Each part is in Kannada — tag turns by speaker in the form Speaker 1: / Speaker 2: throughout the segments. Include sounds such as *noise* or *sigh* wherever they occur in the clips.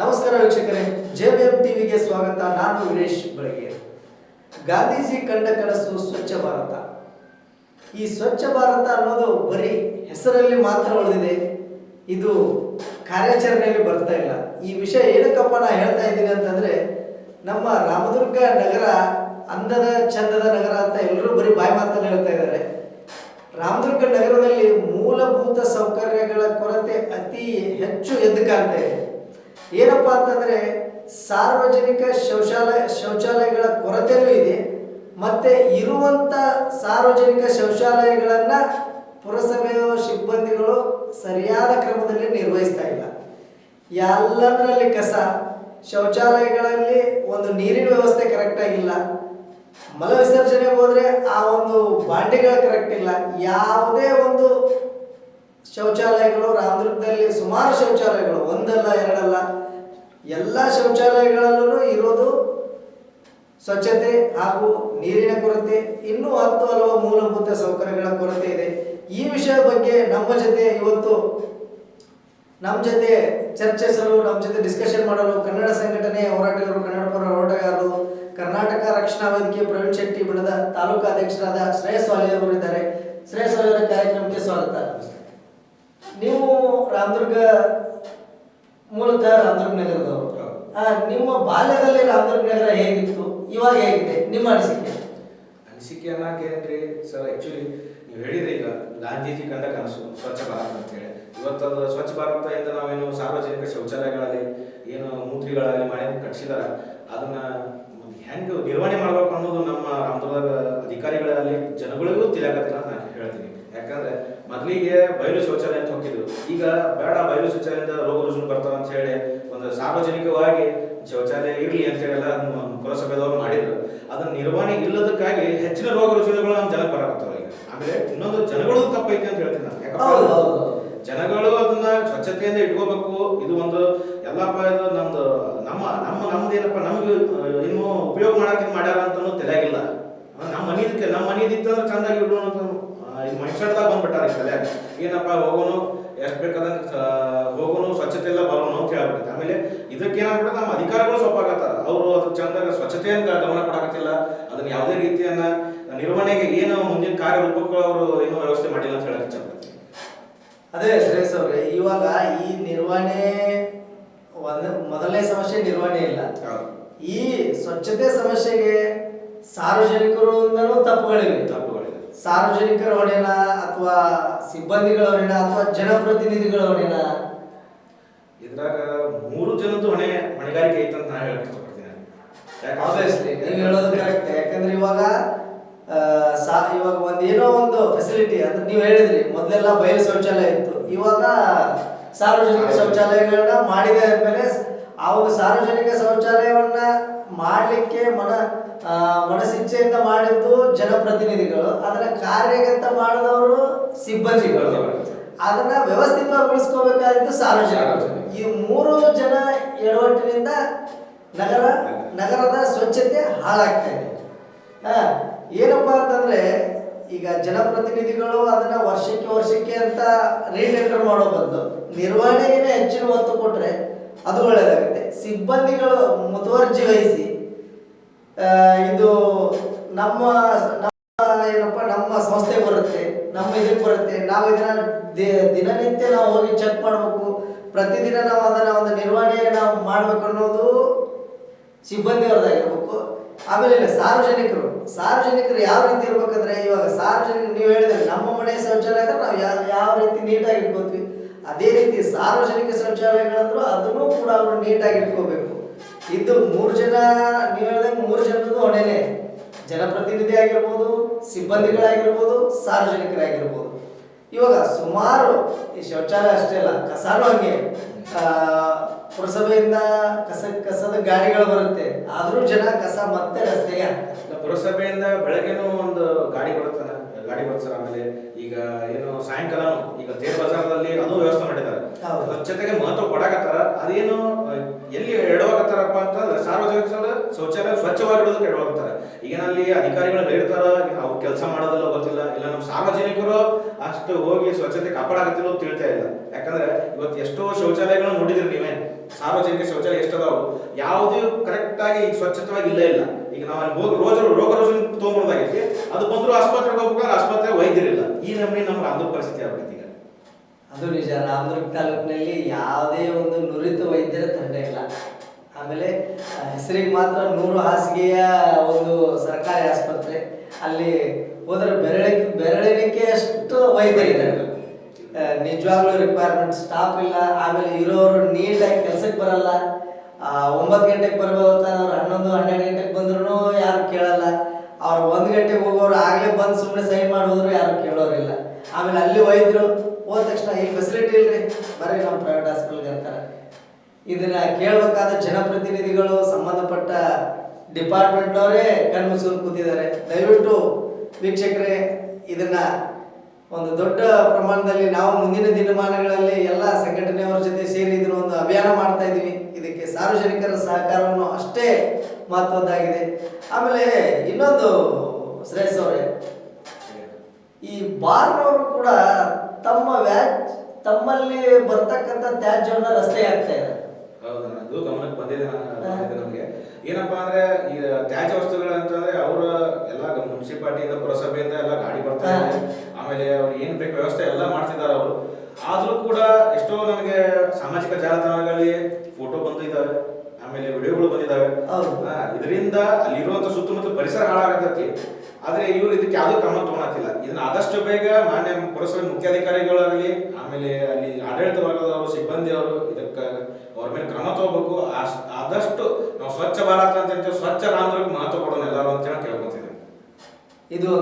Speaker 1: ನಮಸ್ಕಾರ ವೀಕ್ಷಕರೇ ಜೆ ಬಿ ಎಂ ಟಿವಿಗೆ ಸ್ವಾಗತ. ನಾನು ವೀರೇಶ್ ಬೆಳಗ್ಗೆ ಗಾಂಧೀಜಿ ಕಂಡ ಕನಸು ಸ್ವಚ್ಛ ಭಾರತ. ಈ ಸ್ವಚ್ಛ ಭಾರತ ಅನ್ನೋದು ಬರೀ ಹೆಸರಲ್ಲಿ ಮಾತ್ರ ಉಳಿದಿದೆ. ಇದು ಕಾರ್ಯಾಚರಣೆಯಲ್ಲಿ ಬರ್ತಾ ಇಲ್ಲ. ಈ ವಿಷಯ ಏನಕ್ಕಪ್ಪ ನಾ ಹೇಳ್ತಾ ಇದ್ದೀನಿ ಅಂತಂದ್ರೆ, ನಮ್ಮ ರಾಮದುರ್ಗ ನಗರ ಅಂದದ ಚಂದದ ನಗರ ಅಂತ ಎಲ್ಲರೂ ಬರೀ ಬಾಯಿ ಮಾತಲ್ಲಿ ಹೇಳ್ತಾ ಇದ್ದಾರೆ. ರಾಮದುರ್ಗ ನಗರದಲ್ಲಿ ಮೂಲಭೂತ ಸೌಕರ್ಯಗಳ ಕೊರತೆ ಅತಿ ಹೆಚ್ಚು ಎದ್ದು ಕಾಣ್ತಾ ಇದೆ. ಏನಪ್ಪಾ ಅಂತಂದ್ರೆ ಸಾರ್ವಜನಿಕ ಶೌಚಾಲಯ ಶೌಚಾಲಯಗಳ ಕೊರತೆಯೂ ಇದೆ, ಮತ್ತೆ ಇರುವಂತ ಸಾರ್ವಜನಿಕ ಶೌಚಾಲಯಗಳನ್ನು ಪುರಸಭೆಯ, ಸಿಬ್ಬಂದಿಗಳು ಸರಿಯಾದ ಕ್ರಮದಲ್ಲಿ ನಿರ್ವಹಿಸ್ತಾ ಇಲ್ಲ. ಎಲ್ಲದರಲ್ಲಿ ಕಸ, ಶೌಚಾಲಯಗಳಲ್ಲಿ ಒಂದು ನೀರಿನ ವ್ಯವಸ್ಥೆ ಕರೆಕ್ಟ್ ಆಗಿಲ್ಲ ಮಲ ವಿಸರ್ಜನೆಗೆ ಹೋದ್ರೆ ಆ ಒಂದು ಬಾಂಡೆಗಳು ಕರೆಕ್ಟ್ ಇಲ್ಲ. ಯಾವುದೇ ಒಂದು ಶೌಚಾಲಯಗಳು ರಾಮದುರ್ಗದಲ್ಲಿ ಸುಮಾರು ಶೌಚಾಲಯಗಳು, ಒಂದಲ್ಲ ಎರಡಲ್ಲ ಎಲ್ಲ ಶೌಚಾಲಯಗಳಲ್ಲೂ ಇರೋದು ಸ್ವಚ್ಛತೆ ಹಾಗೂ ನೀರಿನ ಕೊರತೆ, ಇನ್ನೂ ಹತ್ತು ಹಲವು ಮೂಲಭೂತ ಸೌಕರ್ಯಗಳ ಕೊರತೆ ಇದೆ. ಈ ವಿಷಯ ಬಗ್ಗೆ ನಮ್ಮ ಜೊತೆ ಇವತ್ತು ನಮ್ಮ ಜೊತೆ ಚರ್ಚಿಸಲು, ನಮ್ಮ ಜೊತೆ ಡಿಸ್ಕಷನ್ ಮಾಡಲು ಕನ್ನಡ ಸಂಘಟನೆ ಹೋರಾಟಗಾರರು ಕನ್ನಡ ಪರ ಹೋರಾಟಗಾರರು, ಕರ್ನಾಟಕ ರಕ್ಷಣಾ ವೇದಿಕೆ ಪ್ರವೀಣ್ ಶೆಟ್ಟಿ ಬಣದ ತಾಲೂಕು ಅಧ್ಯಕ್ಷರಾದ ಶ್ರೇಯಸ್ ಅವರು ಇದ್ದಾರೆ. ಶ್ರೇಯಸ್ ಅವರ ಕಾರ್ಯಕ್ರಮಕ್ಕೆ ಸ್ವಾಗತ. ನೀವು ರಾಮದುರ್ಗ ಮೂಲತಃ ರಾಮದುರ್ಗನಗರದವರು ನಿಮ್ಮ ಬಾಲ್ಯದಲ್ಲಿ ರಾಮದುರ್ಗನಗರ ಹೇಗಿತ್ತು? ಇವಾಗ ಹೇಗಿದೆ? ನಿಮ್ಮ ಅನಿಸಿಕೆ.
Speaker 2: ಅನಿಸಿಕೆ ಅನ್ನೋಕೇನ್ರಿ ಸರ್ ಆಕ್ಚುಲಿ ನೀವು ಹೇಳಿದ್ರಿ ಈಗ ಗಾಂಧೀಜಿ ಕಂಡ ಕನಸು, ಸ್ವಚ್ಛ ಭಾರತ ಅಂತ ಹೇಳಿ. ಇವತ್ತು ಅದು ಸ್ವಚ್ಛ ಭಾರತ ಇಂದ ನಾವೇನು ಸಾರ್ವಜನಿಕ ಶೌಚಾಲಯಗಳಲ್ಲಿ ಏನು ಮೂತ್ರಿಗಳಲ್ಲಿ ಮನೆ ಕಟ್ಟಿಸಿದಾರ, ಅದನ್ನ ಹೆಂಗೆ ನಿರ್ವಹಣೆ ಮಾಡ್ಬೇಕು ಅನ್ನೋದು ನಮ್ಮ ರಾಮದುರ್ಗದ ಅಧಿಕಾರಿಗಳಲ್ಲಿ ಜನಗಳಿಗೂ ತಿಳಿಯಾಕತ್ತಿಲ್ಲ ಅಂತ ನಾನು ಹೇಳ್ತೀನಿ ಯಾಕಂದ್ರೆ ಮೊದಲಿಗೆ ಬಯಲು ಶೌಚಾಲಯ ಅಂತ ಹೋಗ್ತಿದ್ರು. ಈಗ ಬೇಡ ಬಯಲು ಶೌಚಾಲಯದಿಂದ ರೋಗ ರುಜು ಬರ್ತಾವ ಅಂತ ಹೇಳಿ ಒಂದು ಸಾರ್ವಜನಿಕವಾಗಿ ಶೌಚಾಲಯ ಇರಲಿ ಅಂತ ಹೇಳಿ ಎಲ್ಲ ಪುರಸಭೆದವರು ಮಾಡಿದ್ರು. ಅದನ್ನ ನಿರ್ವಹಣೆ ಇಲ್ಲದಕ್ಕಾಗಿ ಹೆಚ್ಚಿನ ರೋಗ ರುಜಿನಗಳು ನಮ್ಮ ಜನಕ್ಕೆ ಬರಕತ್ತಾವ ಈಗ. ಆಮೇಲೆ ಇನ್ನೊಂದು ಜನಗಳು ತಪ್ಪೈತಿ ಅಂತ ಹೇಳ್ತೀನಿ ನಾನು. ಜನಗಳು ಅದನ್ನ ಸ್ವಚ್ಛತೆಯಿಂದ ಇಟ್ಕೋಬೇಕು. ಇದು ಒಂದು ಎಲ್ಲಪ್ಪ ಇದು ನಮ್ದು ನಮ್ಮ ನಮ್ಮ ನಮ್ದೇನಪ್ಪ ನಮ್ಗೆ ಇನ್ನು ಉಪಯೋಗ ಮಾಡಕ್ಕೆ ಮಾಡ್ಯಾರ ಅಂತ ತಿಳಿಯಾಗಿಲ್ಲ ನಮ್ಮ ಮನಿದಕ್ಕೆ ನಮ್ಮ ಮನಿದಿತ್ತಂದ್ರೆ ಚಂದಾಗಿ ಇಡೋಣ ಅಂತ ಇದು ಮೈಂಡ್ಸೆಟ್ದಾಗ ಬಂದ್ಬಿಟ್ಟಾರ ಈ ತಲೆ ಏನಪ್ಪ ಹೋಗೋನು ಎಷ್ಟು ಬೇಕಾದಂಗೆ ಹೋಗೋನು ಸ್ವಚ್ಛತೆ ಎಲ್ಲ ಬರೋನು ಅಂತ ಹೇಳ್ಬಿಟ್ಟಿದೆ ಆಮೇಲೆ ಇದಕ್ಕೆ ಏನಾಗ್ಬಿಟ್ಟು ನಮ್ಮ ಅಧಿಕಾರಿಗಳು ಸ್ವಲ್ಪ ಆಗತ್ತಾರ ಅವರು ಅದು ಚಂದಾಗ ಸ್ವಚ್ಛತೆಯನ್ನು ಗಮನ ಕೊಡಕತ್ತಿಲ್ಲ. ಅದನ್ನ ಯಾವುದೇ ರೀತಿಯನ್ನ ನಿರ್ವಹಣೆಗೆ ಏನು ಮುಂದಿನ ಕಾರ್ಯರೂಪಕ್ಕೂ ಅವರು ಏನು ವ್ಯವಸ್ಥೆ ಮಾಡಿಲ್ಲ ಅಂತ ಹೇಳಕ್ಕೆ ಚಂದ
Speaker 1: ಅದೇ ಶ್ರೇಯಸ್ ಅವ್ರೆ ಇವಾಗ ಈ ನಿರ್ವಹಣೆ ಒಂದು ಮೊದಲನೇ ಸಮಸ್ಯೆ ನಿರ್ವಹಣೆ ಇಲ್ಲ. ಈ ಸ್ವಚ್ಛತೆ ಸಮಸ್ಯೆಗೆ ಸಾರ್ವಜನಿಕರು ತಪ್ಪುಗಳಿವೆ.
Speaker 2: ತಪ್ಪುಗಳಿದೆ
Speaker 1: ಸಾರ್ವಜನಿಕರ ಹೊಣೆನ ಅಥವಾ ಸಿಬ್ಬಂದಿಗಳ ಹೊಣೆನ ಅಥವಾ ಜನಪ್ರತಿನಿಧಿಗಳ ಹೊಣೆನ?
Speaker 2: ಇದ್ರಾಗ ಮೂರು ಜನದ್ದು ಹೊಣೆ ಹೊಣೆಗಾರಿಕೆ ಐತೆ ಅಂತ ನಾನು ಹೇಳಕ್ ಇಷ್ಟಪಡ್ತೀನಿ.
Speaker 1: ಆಬ್ವಿಯಸ್ಲಿ ನೀವು ಹೇಳೋದು ಕರೆಕ್ಟ್ ಯಾಕಂದ್ರೆ ಇವಾಗ ಆ, ಸಾ ಇವಾಗ ಒಂದ್ ಏನೋ ಒಂದು ಫೆಸಿಲಿಟಿ ಅಂದ್ರೆ ನೀವು ಹೇಳಿದ್ರಿ ಮೊದಲೆಲ್ಲ ಬಯಲು ಶೌಚಾಲಯ ಇತ್ತು. ಇವಾಗ ಸಾರ್ವಜನಿಕ ಶೌಚಾಲಯಗಳನ್ನ ಮಾಡಿದ ಮೇಲೆ ಆ ಒಂದು ಸಾರ್ವಜನಿಕ ಶೌಚಾಲಯವನ್ನ ಮಾಡ್ಲಿಕ್ಕೆ ಮನ ಮನಸಿಚ್ಛೆಯಿಂದ ಮಾಡಿದ್ದು ಜನಪ್ರತಿನಿಧಿಗಳು ಅದರ ಕಾರ್ಯಗತ ಮಾಡಿದವರು ಸಿಬ್ಬಂದಿಗಳು ಅದನ್ನ ವ್ಯವಸ್ಥಿತಗೊಳಿಸ್ಕೋಬೇಕಾಗಿದ್ದು ಸಾರ್ವಜನಿಕರು. ಈ ಮೂರು ಜನ ಎಡವಟ್ಟಿನಿಂದ ನಗರ, ನಗರದ ಸ್ವಚ್ಛತೆ ಹಾಳಾಗ್ತಾ ಇದೆ ಏನಪ್ಪಾ ಅಂತಂದ್ರೆ, ಈಗ ಜನಪ್ರತಿನಿಧಿಗಳು ಅದನ್ನ ವರ್ಷಕ್ಕೆ ವರ್ಷಕ್ಕೆ ಅಂತ ರೀಟೆಂಡರ್ ಮಾಡೋ ಬದಲು ನಿರ್ವಹಣೆಗೆ ಹೆಚ್ಚಿನ ಒತ್ತು ಕೊಟ್ರೆ ಅದು ಒಳ್ಳೆಯದಾಗುತ್ತೆ ಸಿಬ್ಬಂದಿಗಳು ಮುತುವರ್ಜಿ ವಹಿಸಿ ಇದು ನಮ್ಮ ನಮ್ಮ ಏನಪ್ಪ, ನಮ್ಮ ಸಂಸ್ಥೆ ಬರುತ್ತೆ, ನಮ್ಮ ಇದಕ್ಕೆ ಬರುತ್ತೆ. ನಾವು ಇದನ್ನ ದಿನನಿತ್ಯ ನಾವು ಹೋಗಿ ಚೆಕ್ ಮಾಡಬೇಕು. ಪ್ರತಿದಿನ ನಾವು ಅದನ್ನ ಒಂದು ನಿರ್ವಹಣೆ ನಾವು ಮಾಡ್ಬೇಕು ಅನ್ನೋದು ಸಿಬ್ಬಂದಿಯವ್ರದ್ದಾಗಿರ್ಬೇಕು. ಆಮೇಲೆ ಸಾರ್ವಜನಿಕರು ಸಾರ್ವಜನಿಕರು ಯಾವ ರೀತಿ ಇರ್ಬೇಕಂದ್ರೆ ಇವಾಗ ಸಾರ್ವಜನಿಕ ನೀವು ಹೇಳಿದ್ರೆ, ನಮ್ಮ ಮನೆ ಶೌಚಾಲಯ ನಾವು ಯಾವ ಯಾವ ರೀತಿ ನೀಟಾಗಿ ಇಟ್ಕೋತೀವಿ. ಅದೇ ರೀತಿ ಸಾರ್ವಜನಿಕ ಶೌಚಾಲಯಗಳಂದ್ರು ಅದನ್ನು ಕೂಡ ಅವರು ನೀಟಾಗಿ ಇಟ್ಕೋಬೇಕು. ಇದು ಮೂರು ಜನ, ನೀವು ಹೇಳಿದಂಗೆ ಮೂರು ಜನರದ್ದು ಹೊಣೆನೆ. ಜನಪ್ರತಿನಿಧಿ ಆಗಿರ್ಬೋದು, ಸಿಬ್ಬಂದಿಗಳಾಗಿರ್ಬೋದು, ಸಾರ್ವಜನಿಕರಾಗಿರ್ಬೋದು. ಇವಾಗ ಸುಮಾರು ಈ ಶೌಚಾಲಯ ಅಷ್ಟೇ ಅಲ್ಲ, ಕಸಾನು ಹಂಗೆ. ಪುರಸಭೆಯಿಂದ ಕಸ, ಕಸದ ಗಾಡಿಗಳು ಬರುತ್ತೆ. ಆದರೂ ಜನ ಕಸ ಮತ್ತೆ ರಸ್ತೆಗೆ
Speaker 2: ಪುರಸಭೆಯಿಂದ ಬೆಳಗ್ಗೆನೂ ಒಂದು ಗಾಡಿ ಬರುತ್ತಲ್ಲ ಗಾಡಿ ಬರುತ್ತೆ ಸರ್ ಆಮೇಲೆ ಈಗ ಏನು ಸಾಯಂಕಾಲ ಈಗ ತೇರ್ ಬಜಾರ್ದಲ್ಲಿ ಅದು ವ್ಯವಸ್ಥೆ ಮಾಡಿದ್ದಾರೆ. ಸ್ವಚ್ಛತೆಗೆ ಮಹತ್ವ ಕೊಡಕತ್ತಾರ. ಅದೇನು ಎಲ್ಲಿ ಎಡವಾಗತ್ತಾರಪ್ಪ ಅಂತಂದ್ರೆ ಸಾರ್ವಜನಿಕ ಶೌಚಾಲಯ ಸ್ವಚ್ಛವಾಗಿಡೋದಕ್ಕೆ ಎಡವಾಗ್ತಾರೆ ಈಗಿನಲ್ಲಿ ಅಧಿಕಾರಿಗಳು ಹೇಳ್ತಾರ ಅವ್ರು ಕೆಲಸ ಮಾಡೋದಲ್ಲ ಗೊತ್ತಿಲ್ಲ. ಇಲ್ಲ, ನಮ್ಮ ಸಾರ್ವಜನಿಕರು ಅಷ್ಟು ಹೋಗಿ ಸ್ವಚ್ಛತೆ ಕಾಪಾಡಕತ್ತಿರೋ ತಿಳ್ತಾ ಇಲ್ಲ. ಯಾಕಂದ್ರೆ ಇವತ್ತು ಎಷ್ಟೋ ಶೌಚಾಲಯಗಳನ್ನ ನೋಡಿದ್ರಿ ನೀವೇ. ಸಾರ್ವಜನಿಕ ಶೌಚಾಲಯ ಎಷ್ಟದಾವು. ಯಾವುದು ಕರೆಕ್ಟ್ ಆಗಿ ಈಗ ಸ್ವಚ್ಛತವಾಗಿ ಇಲ್ಲ ಇಲ್ಲ. ಈಗ ನಾವು ಅಲ್ಲಿ ಹೋಗಿ ರೋಜ, ರೋಗ ರೋಜನ್ ತೊಗೊಂಡ್ಬರ್ದಾಗೈತಿ ಅದು ಬಂದ್ರು ಆಸ್ಪತ್ರೆಗೆ ಹೋಗ್ಬೇಕಾದ್ರೆ ಆಸ್ಪತ್ರೆ ವೈದ್ಯರಿಲ್ಲ. ಈ ನಮಗೆ ನಮ್ಗೆ ಅಂದು ಪರಿಸ್ಥಿತಿ ಈಗ
Speaker 1: ಅದು ನಿಜ. ರಾಮದುರ್ಗ ತಾಲೂಕಿನಲ್ಲಿ ಯಾವುದೇ ಒಂದು ನುರಿತ ವೈದ್ಯರ ತಂಡ ಇಲ್ಲ. ಆಮೇಲೆ ಹೆಸರಿಗೆ ಮಾತ್ರ ನೂರು ಹಾಸಿಗೆಯ ಒಂದು ಸರ್ಕಾರಿ ಆಸ್ಪತ್ರೆ. ಅಲ್ಲಿ ಹೋದ್ರೆ ಬೆರಳಿ ಬೆರಳಿಕೆ ಅಷ್ಟು ವೈದ್ಯರಿದ್ದಾರೆ ಇದ್ದಾರೆ. ನಿಜವಾಗ್ಲೂ ರಿಕ್ವೈರ್ಮೆಂಟ್ ಸ್ಟಾಫ್ ಇಲ್ಲ. ಆಮೇಲೆ ಇರೋರು ನೀಟಾಗಿ ಕೆಲ್ಸಕ್ಕೆ ಬರಲ್ಲ. ಒಂಬತ್ತು ಗಂಟೆಗೆ ಬರ್ಬೋದು ಹನ್ನೊಂದು, ಹನ್ನೆರಡು ಗಂಟೆಗೆ ಬಂದ್ರು ಯಾರು ಕೇಳಲ್ಲ. ಅವ್ರು ಒಂದು ಗಂಟೆಗೆ ಹೋಗೋರು ಆಗಲೇ ಬಂದು ಸುಮ್ಮನೆ ಸೈನ್ ಮಾಡೋದ್ರು ಯಾರು ಕೇಳೋರಿಲ್ಲ. ಆಮೇಲೆ ಅಲ್ಲಿ ವೈದ್ಯರು ಹೋದ ತಕ್ಷಣ ಈ ಫೆಸಿಲಿಟಿ ಇಲ್ರಿ, ಬರೀ ನಮ್ಮ ಪ್ರೈವೇಟ್ ಹಾಸ್ಪಿಟಲ್ಗೆ ಅಂತಾರೆ. ಇದನ್ನ ಕೇಳಬೇಕಾದ ಜನಪ್ರತಿನಿಧಿಗಳು, ಸಂಬಂಧಪಟ್ಟ ಡಿಪಾರ್ಟ್ಮೆಂಟ್ನವರೇ ಕಣ್ಮುಚ್ಕೊಂಡು ಕೂತಿದ್ದಾರೆ. ದಯವಿಟ್ಟು ವೀಕ್ಷಕರೇ, ಇದನ್ನ ಒಂದು ದೊಡ್ಡ ಪ್ರಮಾಣದಲ್ಲಿ ನಾವು ಮುಂದಿನ ದಿನಮಾನಗಳಲ್ಲಿ ಎಲ್ಲ ಸಂಘಟನೆಯವರ ಜೊತೆ ಸೇರಿ ಇದನ್ನ ಒಂದು ಅಭಿಯಾನ ಮಾಡ್ತಾ ಇದ್ದೀವಿ. ಇದಕ್ಕೆ ಸಾರ್ವಜನಿಕರ ಸಹಕಾರವನ್ನು ಅಷ್ಟೇ ಮಹತ್ವದ್ದಾಗಿದೆ. ಆಮೇಲೆ ಇನ್ನೊಂದು ಶ್ರೇಯಸ್ ಅವರೇ, ಈ ಬಾರ್ನವರು ಕೂಡ ತಮ್ಮ ವ್ಯಾಜ್ ತಮ್ಮಲ್ಲಿ ಬರ್ತಕ್ಕಂಥ ತ್ಯಾಜ್ಯವನ್ನ ರಸ್ತೆ ಆಗ್ತಾ ಇದೆ
Speaker 2: ಹೌದು ಅದು ಗಮನಕ್ಕೆ ಬಂದಿದೆ ನಮಗೆ. ಏನಪ್ಪಾ ಅಂದ್ರೆ ಈ ತ್ಯಾಜ್ಯ ವಸ್ತುಗಳು ಅಂತಂದ್ರೆ ಅವರ ಎಲ್ಲ ಮುನ್ಸಿಪಾಲಿಟಿಯಿಂದ ಪುರಸಭೆಯಿಂದ ಎಲ್ಲ ಗಾಡಿ ಬರ್ತಾ ಇದೆ. ಆಮೇಲೆ ಅವ್ರು ಏನ್ ಬೇಕು ವ್ಯವಸ್ಥೆ ಎಲ್ಲ ಮಾಡ್ತಿದ್ದಾರೆ ಅವರು. ಆದ್ರೂ ಕೂಡ ಎಷ್ಟೋ ನಮಗೆ ಸಾಮಾಜಿಕ ಜಾಲತಾಣಗಳಲ್ಲಿ ಫೋಟೋ ಬಂದಿದ್ದಾವೆ. ಆಮೇಲೆ ವಿಡಿಯೋಗಳು ಬಂದಿದ್ದಾವೆ. ಇದರಿಂದ ಅಲ್ಲಿರುವಂತ ಸುತ್ತಮುತ್ತ ಪರಿಸರ ಹಾಳಾಗತ್ತೈತಿ ಆದ್ರೆ ಇವ್ರು ಇದಕ್ಕೆ ಯಾವ್ದು ಕ್ರಮ ತಗೊಳತಿಲ್ಲ ಇದನ್ನ ಆದಷ್ಟು ಬೇಗ ಮಾನ್ಯ ಪುರಸಭೆ ಮುಖ್ಯಾಧಿಕಾರಿಗಳಾಗಲಿ ಆಮೇಲೆ ಅಲ್ಲಿ ಆಡಳಿತ ವರ್ಗದವರು ಸಿಬ್ಬಂದಿ ಅವರು ಇದಕ್ಕೆ ಅವ್ರ ಮೇಲೆ ಕ್ರಮ ತಗೋಬೇಕು ಆದಷ್ಟು ನಾವು ಸ್ವಚ್ಛ ಭಾರತ ಅಂತ ಹೇಳ್ತೀವಿ ಸ್ವಚ್ಛ ರಾಮದುರ್ಗ ಮಹತ್ವ ಕೊಡೋಣ ಎಲ್ಲರೂ ಅಂತ ಹೇಳಿ ಕೇಳ್ಕೊತೀನಿ
Speaker 1: ಇದು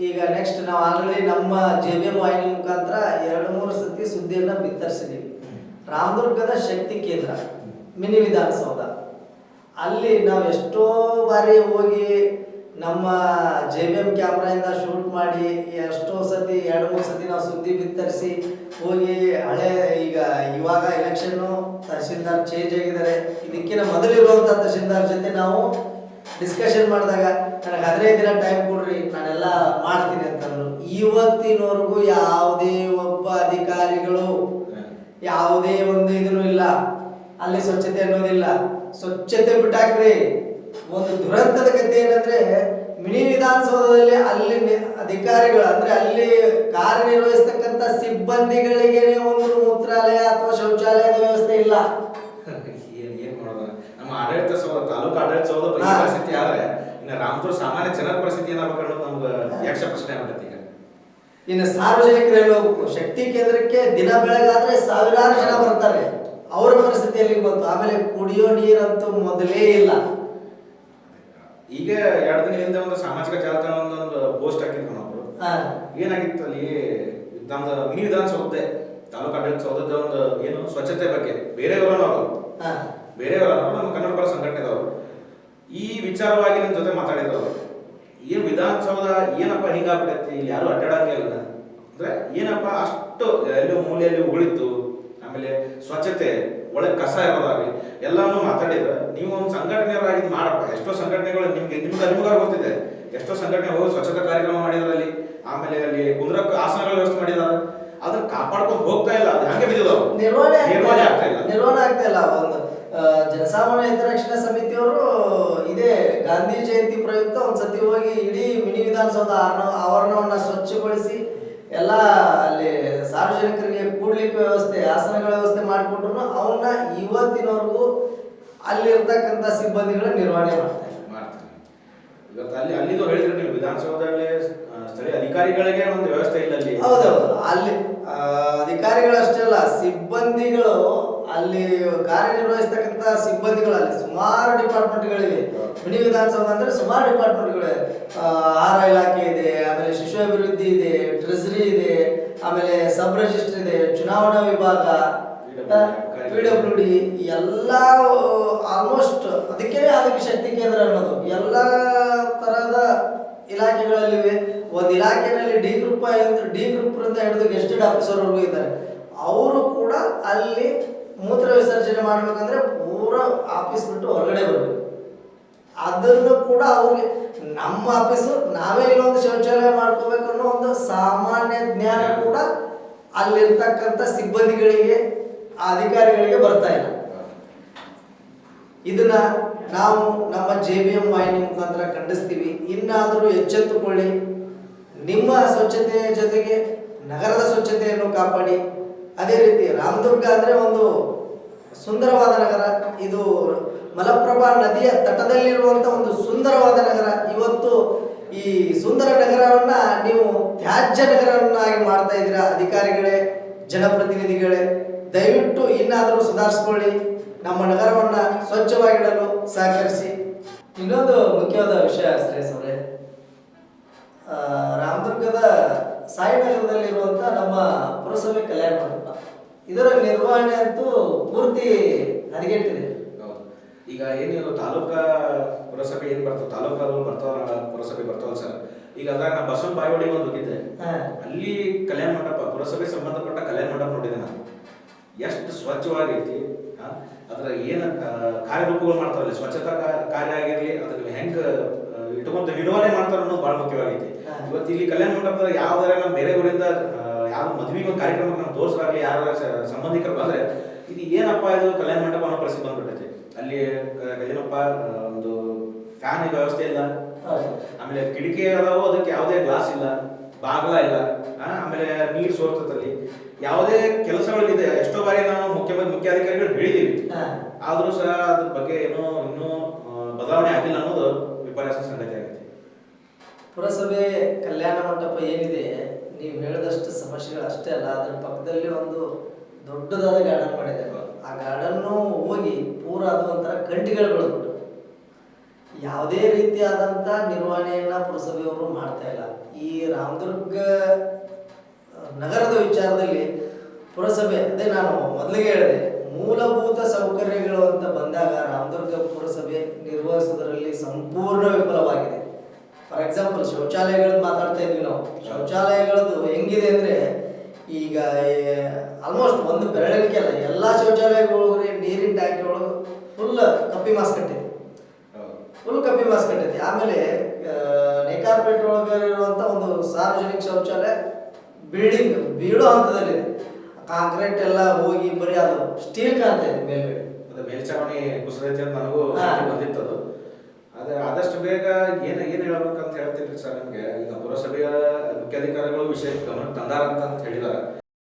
Speaker 1: ಈಗ ನೆಕ್ಸ್ಟ್ ನಾವು ಆಲ್ರೆಡಿ ನಮ್ಮ ಜೆ ಬಿ ಎಂ ವಾಹಿನಿ ಮುಖಾಂತರ ಎರಡು ಮೂರು ಸತಿ ಸುದ್ದಿಯನ್ನ ಬಿತ್ತರಿಸಿದ್ದೀವಿ ರಾಮದುರ್ಗದ ಶಕ್ತಿ ಕೇಂದ್ರ ಮಿನಿ ವಿಧಾನಸೌಧ ಅಲ್ಲಿ ನಾವು ಎಷ್ಟೋ ಬಾರಿ ಹೋಗಿ ನಮ್ಮ ಜೆ ಬಿ ಎಂ ಕ್ಯಾಮ್ರಾಯಿಂದ ಶೂಟ್ ಮಾಡಿ ಎಷ್ಟೋ ಸತಿ, ಎರಡು, ಮೂರು ಸತಿ ನಾವು ಸುದ್ದಿ ಬಿತ್ತರಿಸಿ ಹೋಗಿ ಹಳೆ ಈಗ ಇವಾಗ ಎಲೆಕ್ಷನ್ನು ತಹಸೀಲ್ದಾರ್ ಚೇಂಜ್ ಆಗಿದ್ದಾರೆ. ಇದಕ್ಕಿಂತ ಮೊದಲಿರುವಂಥ ತಹಸೀಲ್ದಾರ್ ಜೊತೆ ನಾವು ಡಿಸ್ಕಷನ್ ಮಾಡಿದಾಗ ನನಗೆ ಹದಿನೈದು ದಿನ ಟೈಮ್ ಕೊಡ್ರಿ, ನಾನೆಲ್ಲ ಮಾಡ್ತೀನಿ ಅಂತಂದ್ರು. ಇವತ್ತಿನವರೆಗೂ ಯಾವುದೇ ಒಬ್ಬ ಅಧಿಕಾರಿಗಳು ಯಾವುದೇ ಒಂದು ಇದನ್ನು ಇಲ್ಲ. ಅಲ್ಲಿ ಸ್ವಚ್ಛತೆ ಅನ್ನೋದಿಲ್ಲ. ಸ್ವಚ್ಛತೆ ಬಿಟ್ಟಾಕ್ರಿ. ಒಂದು ದುರಂತದ ಕಥೆ ಏನಂದ್ರೆ ಮಿನಿ ವಿಧಾನಸೌಧದಲ್ಲಿ ಅಲ್ಲಿ ಅಧಿಕಾರಿಗಳು ಅಂದ್ರೆ ಅಲ್ಲಿ ಕಾರ್ಯನಿರ್ವಹಿಸ್ತಕ್ಕಂಥ ಸಿಬ್ಬಂದಿಗಳಿಗೆ ಒಂದು ಮೂತ್ರಾಲಯ ಅಥವಾ ಶೌಚಾಲಯದ ವ್ಯವಸ್ಥೆ ಇಲ್ಲ. *laughs*
Speaker 2: ನಮ್ಮ ಆಡಳಿತ ಸೌಧ ತಾಲೂಕು ಆಡಳಿತ ಸೌಧ. ಪರಿಸ್ಥಿತಿ ಆದ್ರೆ ಇನ್ನು ರಾಮಪುರ ಸಾಮಾನ್ಯ ಜನರ ಪರಿಸ್ಥಿತಿ ಏನಾಗಬೇಕು ಅನ್ನೋದು ನಮ್ಗೆ ಯಕ್ಷ ಪ್ರಶ್ನೆ ಆಗ್ಬಿಟ್ಟೈತಿ ಈಗ.
Speaker 1: ಇನ್ನು ಸಾರ್ವಜನಿಕರು ಹೋಗ್ಬೇಕು ಶಕ್ತಿ ಕೇಂದ್ರಕ್ಕೆ ದಿನ ಬೆಳಗಾದ್ರೆ ಸಾವಿರಾರು ಜನ ಬರ್ತಾರೆ. ಅವರ ಪರಿಸ್ಥಿತಿಯಲ್ಲಿ ಬಂತು? ಆಮೇಲೆ ಕುಡಿಯೋ ನೀರಂತೂ ಮೊದಲೇ ಇಲ್ಲ.
Speaker 2: ಈಗ ಎರಡು ದಿನದಿಂದ ಒಂದು ಸಾಮಾಜಿಕ ಜಾಲತಾಣ ಒಂದು ಪೋಸ್ಟ್ ಹಾಕಿದ್ರು ನಾವು. ಏನಾಗಿತ್ತು ಅಲ್ಲಿ ನಮ್ದು ಮಿನಿ ವಿಧಾನಸೌಧೆ ತಾಲೂಕು ಆಡಳಿತ ಸೌಧದ ಒಂದು ಏನು ಸ್ವಚ್ಛತೆ ಬಗ್ಗೆ ಬೇರೆ ಅವರು. ಬೇರೆ ನಮ್ಮ ಕನ್ನಡ ಪರ ಸಂಘಟನೆದವರು. ಈ ವಿಚಾರವಾಗಿ ನನ್ನ ಜೊತೆ ಮಾತಾಡಿದ್ರು ಅವರು. ಏನು ವಿಧಾನಸೌಧ ಏನಪ್ಪ ಹಿಂಗಾಗ್ಬಿಟ್ಟೈತಿ ಇಲ್ಲಿ ಯಾರು ಅಡ್ಡಾಡಂಗೆ ಇಲ್ಲ. ಅಂದ್ರೆ ಏನಪ್ಪ ಅಷ್ಟು ಎಲ್ಲೋ ಮೂಲೆಯಲ್ಲಿ ಉಳಿತು ಆಮೇಲೆ ಸ್ವಚ್ಛತೆ ಒಳಗೆ ಕಸ ಇರೋದಾಗ್ಲಿ ಎಲ್ಲಾನು ಮಾತಾಡಿದ್ರೆ ನೀವು ಒಂದು ಸಂಘಟನೆಯವರಾಗಿ ಇದ್ ಮಾಡಪ್ಪ. ಎಷ್ಟೋ ಸಂಘಟನೆಗಳು ನಿಮ್ಗೆ ನಿಮ್ಗೆ ಅನುಭವ ಗೊತ್ತಿದೆ. ಎಷ್ಟೋ ಸಂಘಟನೆ ಹೋಗಿ ಸ್ವಚ್ಛತಾ ಕಾರ್ಯಕ್ರಮ ಮಾಡಿದ್ರಲ್ಲಿ ಆಮೇಲೆ ಅಲ್ಲಿ ಕುಂದ್ರಕ್ಕೆ ಆಸನಗಳ ವ್ಯವಸ್ಥೆ ಮಾಡಿದಾರೆ ಅದನ್ನ ಕಾಪಾಡ್ಕೊಂಡು ಹೋಗ್ತಾ ಇಲ್ಲ ಅದು ಹಂಗೆ ಬಿದ್ದಿದಾವೆ.
Speaker 1: ನಿರ್ವಹಣೆ ಆಗ್ತಾ ಇಲ್ಲ. ನಿರ್ವಹಣೆ ಆಗ್ತಾ ಇಲ್ಲ. ಒಂದು ಜನಸಾಮಾನ್ಯ ಹಿತರಕ್ಷಣಾ ಸಮಿತಿಯವರು ಇದೇ ಗಾಂಧಿ ಜಯಂತಿ ಪ್ರಯುಕ್ತ ಒಂದ್ಸತಿ ಹೋಗಿ ಇಡೀ ಮಿನಿ ವಿಧಾನಸೌಧ ಆವರಣ ಆವರಣವನ್ನ ಸ್ವಚ್ಛಗೊಳಿಸಿ ಎಲ್ಲ ಅಲ್ಲಿ ಸಾರ್ವಜನಿಕರಿಗೆ ಕೂಡ್ಲಿಕ್ಕೆ ವ್ಯವಸ್ಥೆ ಆಸನಗಳ ವ್ಯವಸ್ಥೆ ಮಾಡಿಕೊಟ್ರು ಅವನ್ನ ಇವತ್ತಿನವರೆಗೂ ಅಲ್ಲಿರ್ತಕ್ಕಂಥ ಸಿಬ್ಬಂದಿಗಳ ನಿರ್ವಹಣೆ ಮಾಡ್ತಾರೆ
Speaker 2: ಮಾಡ್ತಾರೆ. ಇವತ್ತು ಅಲ್ಲಿ ಅಲ್ಲಿಗೂ ಹೇಳಿದ್ರೆ ನೀವು ವಿಧಾನಸೌಧದಲ್ಲಿ ಸ್ಥಳೀಯ ಅಧಿಕಾರಿಗಳಿಗೆ ಒಂದು ವ್ಯವಸ್ಥೆ ಇಲ್ಲ ಅಲ್ಲಿ.
Speaker 1: ಹೌದೌದು. ಅಲ್ಲಿ ಅಧಿಕಾರಿಗಳಷ್ಟೇ ಅಲ್ಲ ಸಿಬ್ಬಂದಿಗಳು ಅಲ್ಲಿ ಕಾರ್ಯನಿರ್ವಹಿಸ್ತಕ್ಕಂಥ ಸಿಬ್ಬಂದಿಗಳಲ್ಲಿ ಸುಮಾರು ಡಿಪಾರ್ಟ್ಮೆಂಟ್ಗಳಿವೆ. ಮಿನಿ ವಿಧಾನಸೌಧ ಅಂದ್ರೆ ಸುಮಾರು ಡಿಪಾರ್ಟ್ಮೆಂಟ್ಗಳಿವೆ. ಆಹಾರ ಇಲಾಖೆ ಇದೆ ಆಮೇಲೆ ಶಿಶು ಅಭಿವೃದ್ಧಿ ಇದೆ ಟ್ರೆಸರಿ ಇದೆ, ಆಮೇಲೆ ಸಬ್ ರಿಜಿಸ್ಟರ್ ಇದೆ, ಚುನಾವಣಾ ವಿಭಾಗ ಪಿ ಡಬ್ಲ್ಯೂ ಡಿ, ಎಲ್ಲ ಆಲ್ಮೋಸ್ಟ್ ಅದಕ್ಕೆ ಅದಕ್ಕೆ ಶಕ್ತಿ ಕೇಂದ್ರ ಅನ್ನೋದು. ಎಲ್ಲ ತರಹದ ಇಲಾಖೆಗಳಲ್ಲಿವೆ. ಒಂದು ಇಲಾಖೆಯಲ್ಲಿ ಡಿ ಗ್ರೂಪ್ ಡಿ ಗ್ರೂಪ್ ಅಂತ ಹಿಡಿದು ಗೆಸ್ಟೆಡ್ ಅವರು ಇದ್ದಾರೆ. ಅವರು ಕೂಡ ಅಲ್ಲಿ ಮೂತ್ರ ವಿಸರ್ಜನೆ ಮಾಡಬೇಕಂದ್ರೆ ಪೂರ ಆಫೀಸ್ ಬಿಟ್ಟು ಹೊರಗಡೆ ಬರಬೇಕು. ಅದನ್ನು ಕೂಡ ಅವ್ರಿಗೆ ನಮ್ಮ ಆಫೀಸು ನಾವೇ ಇಲ್ಲೊಂದು ಶೌಚಾಲಯ ಮಾಡ್ಕೋಬೇಕು ಅನ್ನೋ ಒಂದು ಸಾಮಾನ್ಯ ಜ್ಞಾನ ಕೂಡ ಅಲ್ಲಿರ್ತಕ್ಕಂಥ ಸಿಬ್ಬಂದಿಗಳಿಗೆ ಆ ಅಧಿಕಾರಿಗಳಿಗೆ ಬರ್ತಾ ಇಲ್ಲ. ಇದನ್ನ ನಾವು ನಮ್ಮ ಜೆ ಬಿ ಎಂ ವಾಹಿನಿ ಮುಖಾಂತರ ಖಂಡಿಸ್ತೀವಿ. ಇನ್ನಾದರೂ ಎಚ್ಚೆತ್ತುಕೊಳ್ಳಿ. ನಿಮ್ಮ ಸ್ವಚ್ಛತೆಯ ಜೊತೆಗೆ ನಗರದ ಸ್ವಚ್ಛತೆಯನ್ನು ಕಾಪಾಡಿ. ಅದೇ ರೀತಿ ರಾಮದುರ್ಗ ಅಂದರೆ ಒಂದು ಸುಂದರವಾದ ನಗರ. ಇದು ಮಲಪ್ರಭಾ ನದಿಯ ತಟದಲ್ಲಿರುವಂತ ಒಂದು ಸುಂದರವಾದ ನಗರ. ಇವತ್ತು ಈ ಸುಂದರ ನಗರವನ್ನ ನೀವು ತ್ಯಾಜ್ಯ ನಗರವನ್ನಾಗಿ ಮಾಡ್ತಾ ಇದ್ದೀರಾ ಅಧಿಕಾರಿಗಳೇ, ಜನಪ್ರತಿನಿಧಿಗಳೇ? ದಯವಿಟ್ಟು ಇನ್ನಾದರೂ ಸುಧಾರಿಸ್ಕೊಳ್ಳಿ. ನಮ್ಮ ನಗರವನ್ನ ಸ್ವಚ್ಛವಾಗಿಡಲು ಸಹಕರಿಸಿ. ಇನ್ನೊಂದು ಮುಖ್ಯವಾದ ವಿಷಯ ಶ್ರೇಯಸ್ ಅವರೇ ರಾಮದುರ್ಗದ ಸಾಯಿನಗರದಲ್ಲಿರುವಂಥ ನಮ್ಮ ಪುರಸಭೆ ಕಲ್ಯಾಣ ಮಂಟಪ. ಇದರ ನಿರ್ವಹಣೆ ಅಂತೂ ಪೂರ್ತಿ ಹದಗೆಟ್ಟಿದೆ.
Speaker 2: ಹೌದು. ಈಗ ಏನು ತಾಲೂಕಾ ಪುರಸಭೆ ಏನ್ ಬರ್ತಾವ ತಾಲೂಕಾ ಬರ್ತಾವ ಪುರಸಭೆ ಬರ್ತಾವಲ್ಲ ಸರ್. ಈಗ ಅದ್ರಾಗ ನಾ ಬಸವನ ಬಾಯಿವಾಡಿ ಒಂದು ಹೋಗಿದ್ದೆ. ಅಲ್ಲಿ ಕಲ್ಯಾಣ ಮಂಟಪ ಪುರಸಭೆ ಸಂಬಂಧಪಟ್ಟ ಕಲ್ಯಾಣ ಮಂಟಪ ನೋಡಿದೆ ನಾನು. ಎಷ್ಟು ಸ್ವಚ್ಛವಾಗೈತಿ ಅದ್ರ ಏನ ಕಾರ್ಯರೂಪಗಳು ಮಾಡ್ತಾರಲ್ಲ ಸ್ವಚ್ಛತಾ ಕಾರ್ಯ ಆಗಿರ್ಲಿ ಅದನ್ನ ಹೆಂಗ ಇಟ್ಕೊಂತ ನಿರ್ವಹಣೆ ಮಾಡ್ತಾರ ಅನ್ನೋದು ಬಹಳ ಮುಖ್ಯವಾಗೈತಿ ಇವತ್ತು ಇಲ್ಲಿ ಕಲ್ಯಾಣ ಮಂಟಪದ ಯಾವ್ದಾರ ಬೇರೆ ಊರಿಂದ ಯಾವ ಮದುವೆಗೆ ಒಂದು ಕಾರ್ಯಕ್ರಮಕ್ಕೆ ನಮ್ಮ ಆಗಲಿ ಯಾರ ಸಂಬಂಧಿಕರು ಬಂದ್ರೆ ಇದು ಏನಪ್ಪ ಇದು ಕಲ್ಯಾಣ ಮಂಟಪ ಅನ್ನೋ ಪರಿಸ್ಥಿತಿ ಬಂದ್ಬಿಟ್ಟೈತಿ. ಅಲ್ಲಿ ಏನಪ್ಪ ಒಂದು ಫ್ಯಾನ್ ವ್ಯವಸ್ಥೆ ಇಲ್ಲ. ಆಮೇಲೆ ಕಿಟಕಿ ಅದಾವು ಅದಕ್ಕೆ ಯಾವುದೇ ಗ್ಲಾಸ್ ಇಲ್ಲ ಬಾಗಲ ಇಲ್ಲ ಆಮೇಲೆ ನೀರು ಸೋರ್ತದಲ್ಲಿ ಯಾವುದೇ ಕೆಲಸಗಳಿದೆ ಎಷ್ಟೋ ಬಾರಿ ನಾವು ಮುಖ್ಯಮಂತ್ರಿ ಮುಖ್ಯಾಧಿಕಾರಿಗಳು ಹೇಳಿದೀವಿ
Speaker 1: ಆದರೂ
Speaker 2: ಆದ್ರೂ ಸಹ ಅದ್ರ ಬಗ್ಗೆ ಏನೋ ಇನ್ನೂ ಬದಲಾವಣೆ ಆಗಿಲ್ಲ ಅನ್ನೋದು ವಿಪರ್ಯಾಸ ಸಂಗತಿ ಆಗಿದೆ.
Speaker 1: ಪುರಸಭೆ ಕಲ್ಯಾಣ ಮಂಟಪ ಏನಿದೆ ನೀವು ಹೇಳಿದಷ್ಟು ಸಮಸ್ಯೆಗಳು ಅಷ್ಟೇ ಅಲ್ಲ, ಅದ್ರ ಪಕ್ಕದಲ್ಲಿ ಒಂದು ದೊಡ್ಡದಾದ ಗಾರ್ಡನ್ ಮಾಡಿದ್ದಾರೆ ಆ ಗಾರ್ಡನ್ನು ಹೋಗಿ ಪೂರ ಅದು ಒಂಥರ ಕಂಟಿಗಳು ಬೆಳೆದ್ಬಿಟ್ಟು ಯಾವುದೇ ರೀತಿಯಾದಂಥ ನಿರ್ವಹಣೆಯನ್ನು ಪುರಸಭೆಯವರು ಮಾಡ್ತಾ ಇಲ್ಲ. ಈ ರಾಮದುರ್ಗ ನಗರದ ವಿಚಾರದಲ್ಲಿ ಪುರಸಭೆ, ಅದೇ ನಾನು ಮೊದಲಿಗೆ ಹೇಳಿದೆ, ಮೂಲಭೂತ ಸೌಕರ್ಯಗಳು ಅಂತ ಬಂದಾಗ ರಾಮದುರ್ಗ ಪುರಸಭೆ ನಿರ್ವಹಿಸುವುದರಲ್ಲಿ ಸಂಪೂರ್ಣ ವಿಫಲವಾಗಿದೆ. ಫಾರ್ ಎಕ್ಸಾಂಪಲ್ ಶೌಚಾಲಯಗಳದ್ದು ಮಾತಾಡ್ತಾ ಇದ್ವಿ ನಾವು. ಶೌಚಾಲಯಗಳದ್ದು ಹೆಂಗಿದೆ ಅಂದ್ರೆ ಈಗ ಆಲ್ಮೋಸ್ಟ್ ಒಂದು ಬೆರಳಿಕೆ ಅಲ್ಲ. ಎಲ್ಲ ಶೌಚಾಲಯಗಳು ನೀರಿನ ಟ್ಯಾಂಕ್ಗಳು ಫುಲ್ ಕಪ್ಪಿ ಮಾಸ್ ಕಟ್ಟಿದೆ. ಫುಲ್ ಕಪ್ಪಿ ಮಾಸ್ ಕಟ್ಟೈತಿ ಆಮೇಲೆ ನೇಕಾರ್ಪೇಟೆ ಒಳಗೆ ಇರುವಂತ ಒಂದು ಸಾರ್ವಜನಿಕ ಶೌಚಾಲಯ ಬಿಲ್ಡಿಂಗ್ ಬೀಳೋ ಹಂತದಲ್ಲಿದೆ. ಕಾಂಕ್ರೀಟ್ ಎಲ್ಲ ಹೋಗಿ ಬರೀ ಅದು ಸ್ಟೀಲ್ ಕಾಣ್ತಾ ಇದೆ ಮೇಲ್ಗಡೆ.
Speaker 2: ಮೇಲ್ಚಾವಣಿ ಕುಸಿದೈತಿ ಅಂತ ನನಗೂ. ಬಂದಿತ್ತು ಅದು. ಅದೇ ಆದಷ್ಟು ಬೇಗ ಏನು ಏನ್ ಹೇಳ್ಬೇಕಂತ ಹೇಳ್ತೀನಿ ಸರ್ ನಿಮ್ಗೆ? ಈಗ ಪುರಸಭೆಯ ಮುಖ್ಯಾಧಿಕಾರಿಗಳು ವಿಷಯ ಗಮನ ತಂದಾರ ಅಂತ ಹೇಳಿದಾರ.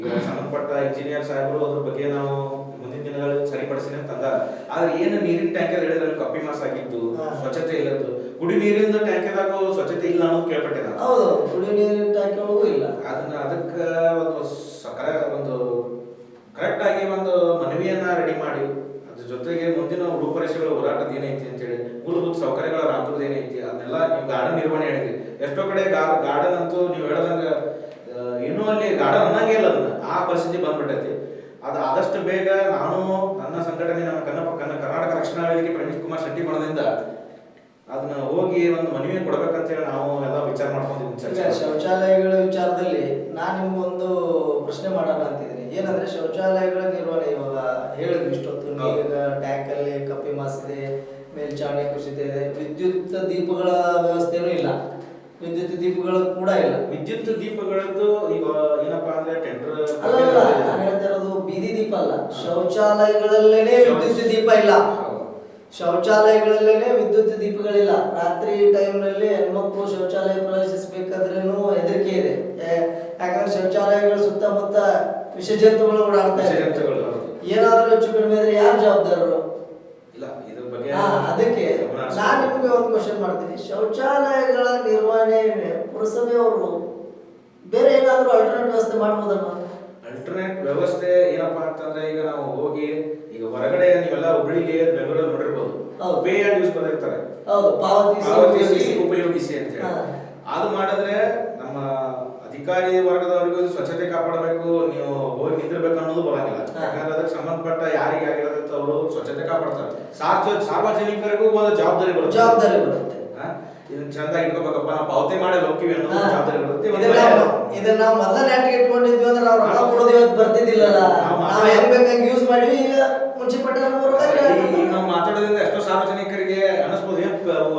Speaker 2: ಈಗ ಸಂಬಂಧಪಟ್ಟ ಇಂಜಿನಿಯರ್ ಸಾಹೇಬರು ಅದ್ರ ಬಗ್ಗೆ ನಾವು ಮುಂದಿನ ದಿನಗಳಲ್ಲಿ ಸರಿಪಡಿಸಿನ ತಂದಾರ. ಆದ್ರೆ ಏನು ನೀರಿನ ಟ್ಯಾಂಕರ್ ಹೇಳಿದ್ರೆ ಕಪ್ಪಿ ಮಾಸ್ ಆಗಿತ್ತು ಸ್ವಚ್ಛತೆ ಇಲ್ಲದ್ದು. ಕುಡಿ ನೀರಿನ ಟ್ಯಾಂಕರ್ದಾಗ ಸ್ವಚ್ಛತೆ ಇಲ್ಲ ಅನ್ನೋದು ಕೇಳ್ಪಟ್ಟೆ
Speaker 1: ಹೌದು ಕುಡಿ ನೀರಿನ ಟ್ಯಾಂಕ್ ಒಳಗೂ ಇಲ್ಲ.
Speaker 2: ಅದನ್ನ ಅದಕ್ಕೆ ಒಂದು ಸಕರ ಒಂದು ಕರೆಕ್ಟ್ ಆಗಿ ಒಂದು ಮನವಿಯನ್ನ ರೆಡಿ ಮಾಡಿ ಜೊತೆಗೆ ಮುಂದಿನ ರೂಪರೇಷೆಗಳ ಹೋರಾಟದ ಏನೈತಿ ಅಂತೇಳಿ, ಮೂಲಭೂತ ಸೌಕರ್ಯಗಳ ರಾಜ್ಯದ ಏನೈತಿ, ಅದನ್ನೆಲ್ಲ ನೀವು ಗಾರ್ಡನ್ ನಿರ್ವಹಣೆ ಹೇಳಿದ್ರಿ. ಎಷ್ಟೋ ಕಡೆ ಗಾರ್ಡನ್ ಅಂತೂ ನೀವು ಹೇಳದಂಗ ಇನ್ನೂ ಅಲ್ಲಿ ಗಾರ್ಡನ್ ಅನ್ನಂಗೇ ಇಲ್ಲ ಅದನ್ನ. ಆ ಪರಿಸ್ಥಿತಿ ಬಂದ್ಬಿಟ್ಟೈತಿ. ಅದು ಆದಷ್ಟು ಬೇಗ ನಾನು, ನನ್ನ ಸಂಘಟನೆ ನಮ್ಮ ಕನ್ನಡ ಕನ್ನ ಕರ್ನಾಟಕ ರಕ್ಷಣಾ ವೇದಿಕೆ ಪ್ರಣೀತ್ ಕುಮಾರ್ ಶೆಟ್ಟಿ ಬಣದಿಂದ ಅದನ್ನ ಹೋಗಿ ಒಂದು ಮನವಿ ಕೊಡ್ಬೇಕಂತೇಳಿ ನಾವು ಎಲ್ಲ ವಿಚಾರ ಮಾಡ್ಕೊಂಡಿದ್ದೀವಿ ಚರ್ಚೆ
Speaker 1: ಶೌಚಾಲಯಗಳ ವಿಚಾರದಲ್ಲಿ ನಾನು ನಿಮ್ಗೊಂದು ಪ್ರಶ್ನೆ ಮಾಡೋಣ ಅಂತಿದ್ದೀನಿ ಏನಂದ್ರೆ ಶೌಚಾಲಯಗಳ ನಿರ್ವಹಣೆ ಇವಾಗ ಹೇಳಿದ್ವಿ ಇಷ್ಟೊತ್ತು ಈಗ ಟ್ಯಾಂಕ್ ಅಲ್ಲಿ ಕಪ್ಪಿ ಮಾಸಿದೆ ಮೇಲ್ಚಾವಣಿ ಕುಸಿತ ಇದೆ ವಿದ್ಯುತ್ ದೀಪಗಳ ವ್ಯವಸ್ಥೆನೂ ಇಲ್ಲ. ವಿದ್ಯುತ್ ದೀಪಗಳು ಕೂಡ ಇಲ್ಲ.
Speaker 2: ವಿದ್ಯುತ್ ದೀಪಗಳದ್ದು ಇವಾಗ ಏನಪ್ಪಾ ಅಂದ್ರೆ ಟೆಂಡರ್
Speaker 1: ಅಲ್ಲ ನಾನು ಹೇಳ್ತಾ ಇರೋದು ಬೀದಿ ದೀಪ ಅಲ್ಲ. ಶೌಚಾಲಯಗಳಲ್ಲೇನೆ ವಿದ್ಯುತ್ ದೀಪ ಇಲ್ಲ ಶೌಚಾಲಯಗಳಲ್ಲೇನೆ ವಿದ್ಯುತ್ ದೀಪಗಳಿಲ್ಲ. ರಾತ್ರಿ ಟೈಮ್ನಲ್ಲಿ ಹೆಣ್ಮಕ್ಳು ಶೌಚಾಲಯ ಪ್ರವೇಶಿಸಬೇಕಾದ್ರೇನು ಹೆದರಿಕೆ ಇದೆ. ಯಾಕಂದ್ರೆ ಶೌಚಾಲಯಗಳ ಸುತ್ತಮುತ್ತ ವಿಷಜಂತುಗಳು ಓಡಾಡ್ತಾ ಇರ್ತವೆ.
Speaker 2: ವಿಷಜಂತುಗಳು, ಏನಾದರೂ
Speaker 1: ಏನಾದ್ರೂ ಹೆಚ್ಚು ಕಡಿಮೆ ಇದ್ರೆ ಯಾರು ಜವಾಬ್ದಾರರು?
Speaker 2: ಇಲ್ಲ ಇದ್ರ ಬಗ್ಗೆ
Speaker 1: ಅದಕ್ಕೆ ನಾನ್ ನಿಮ್ಗೆ ಒಂದು ಕ್ವಶನ್ ಮಾಡ್ತೀನಿ. ಶೌಚಾಲಯಗಳ ನಿರ್ವಹಣೆ ಪುರಸಭೆಯವರು ಬೇರೆ ಏನಾದರೂ ಅಲ್ಟರ್ನೇಟ್ ವ್ಯವಸ್ಥೆ ಮಾಡ್ಬೋದಲ್ವಾ?
Speaker 2: ಅಲ್ಟರ್ನೇಟ್ ವ್ಯವಸ್ಥೆ ಏನಪ್ಪಾ ಅಂತಂದ್ರೆ ಈಗ ನಾವು ಹೋಗಿ ಈಗ ಹೊರಗಡೆ ನೀವೆಲ್ಲ ಹುಬ್ಳಿಗೆ ಬೆಂಗಳೂರು ನೋಡಿರ್ಬೋದು. ಪೇ ಅಂಡ್ ಯೂಸ್ ಬಂದಿರ್ತಾರೆ.
Speaker 1: ಪಾವತಿಸಿ. ಉಪಯೋಗಿಸಿ.
Speaker 2: ಅಂತ ಹೇಳಿ. ಅದು ಮಾಡಿದ್ರೆ ನಮ್ಮ ಅಧಿಕಾರಿ ವರ್ಗದವರಿಗೂ ಸ್ವಚ್ಛತೆ ಕಾಪಾಡಬೇಕು ನೀವು ಹೋಗಿ ನಿಂದಿರ್ಬೇಕು ಅನ್ನೋದು ಬರಂಗಿಲ್ಲ. ಯಾಕಂದ್ರೆ ಅದಕ್ಕೆ ಸಂಬಂಧಪಟ್ಟ ಯಾರಿಗೆ ಆಗಿರೋದಂತ ಅವರು ಸ್ವಚ್ಛತೆ ಕಾಪಾಡ್ತಾರೆ ಸಾರ್ವ ಸಾರ್ವಜನಿಕರಿಗೂ ಒಂದು ಜವಾಬ್ದಾರಿ ಬರುತ್ತೆ
Speaker 1: ಜವಾಬ್ದಾರಿ ಬರುತ್ತೆ?
Speaker 2: ಇದನ್ನ ಚಂದ ಇಟ್ಕೋಬೇಕಪ್ಪ ನಾವು ಪಾವತಿ ಮಾಡಿ ಹೋಗ್ತೀವಿ ಅನ್ನೋದು ಜವಾಬ್ದಾರಿ ಬರುತ್ತೆ
Speaker 1: ಇದನ್ನ. ನಾವು- ಮೊದಲ ನೆಟ್ಗೆ ಇಟ್ಕೊಂಡಿದ್ವಿ ಅಂದ್ರೆ ನಾವು ಹಣ ಕೊಡೋದು ಇವತ್ತು ಬರ್ತಿದ್ದಿಲ್ಲಲ್ಲ
Speaker 2: ನಾವು
Speaker 1: ಹೆಂಗ್ ಬೇಕಂಗ್ ಯೂಸ್ ಮಾಡಿವಿ ಈಗ ಮುಂಚೆ
Speaker 2: ಈಗ ನಾವು ಮಾತಾಡೋದ್ರಿಂದ ಎಷ್ಟೋ ಸಾರ್ವಜನಿಕರಿಗೆ ಅನಿಸ್ಬೋದು